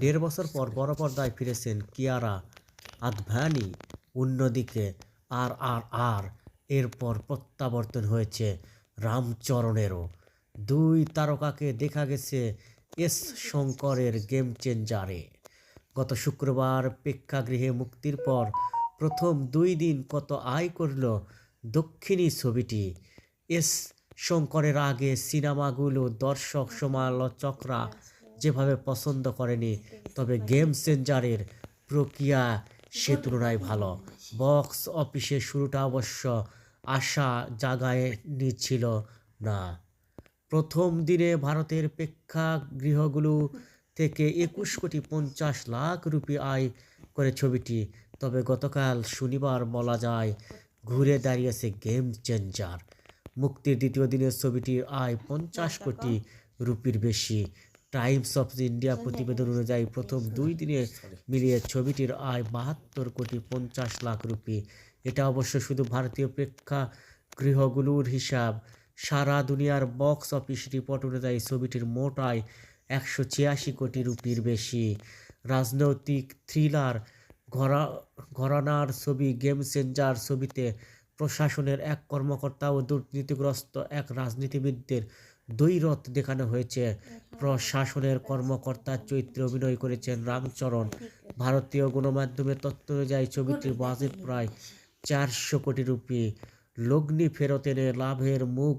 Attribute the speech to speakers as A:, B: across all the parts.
A: দেড় বছর পর বড় পর্দায় ফিরেছেন কিয়ারা আদভানি, অন্যদিকে আর আর আর এরপর প্রত্যাবর্তন হয়েছে রামচরণেরও। দুই তারকাকে দেখা গেছে এস শঙ্করের গেম চেঞ্জারে। গত শুক্রবার প্রেক্ষাগৃহে মুক্তির পর প্রথম দুই দিন কত আয় করল দক্ষিণী ছবিটি। এস শঙ্করের আগে সিনেমাগুলো দর্শক, সমালোচকরা যেভাবে পছন্দ করেনি, তবে গেম চেঞ্জারের প্রক্রিয়া সে তুলনায় ভালো। বক্স অফিসের শুরুটা অবশ্য আশা জাগায় নিচ্ছিল না। প্রথম দিনে ভারতের প্রেক্ষাগৃহগুলো থেকে একুশ কোটি পঞ্চাশ লাখ রুপি আয় করে ছবিটি, তবে গতকাল শনিবার বলা যায় ঘুরে দাঁড়িয়েছে গেম চেঞ্জার মুক্তির দ্বিতীয় দিনের ছবিটির আয় পঞ্চাশ কোটি রুপির বেশি। টাইমস অফ ইন্ডিয়া প্রতিবেদন অনুযায়ী প্রথম দুই দিনে মিলিয়ে ছবিটির আয় বাহাত্তর কোটি পঞ্চাশ লাখ রুপি। এটা অবশ্য শুধু ভারতীয় প্রেক্ষাগৃহগুলোর হিসাব। সারা দুনিয়ার বক্স অফিস রিপোর্ট অনুযায়ী ছবিটির মোট আয় একশো ছিয়াশি কোটি রুপির বেশি। রাজনৈতিক থ্রিলার ঘরা ঘরানার ছবি গেম চেঞ্জার ছবিতে প্রশাসনের এক কর্মকর্তা ও দুর্নীতিগ্রস্ত এক রাজনীতিবিদদের দ্বৈরথ দেখানো হয়েছে। প্রশাসনের কর্মকর্তার চরিত্রে অভিনয় করেছেন রামচরণ। ভারতীয় গণমাধ্যমের তথ্য অনুযায়ী ছবিটির বাজেট প্রায় চারশো কোটি রুপি। লগ্নি ফেরত এনে লাভের মুখ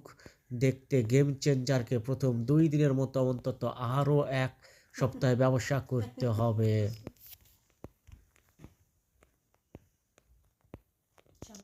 A: দেখতে গেম চেঞ্জারকে প্রথম দুই দিনের মতো অন্তত আরও এক সপ্তাহে ব্যবসা করতে হবে।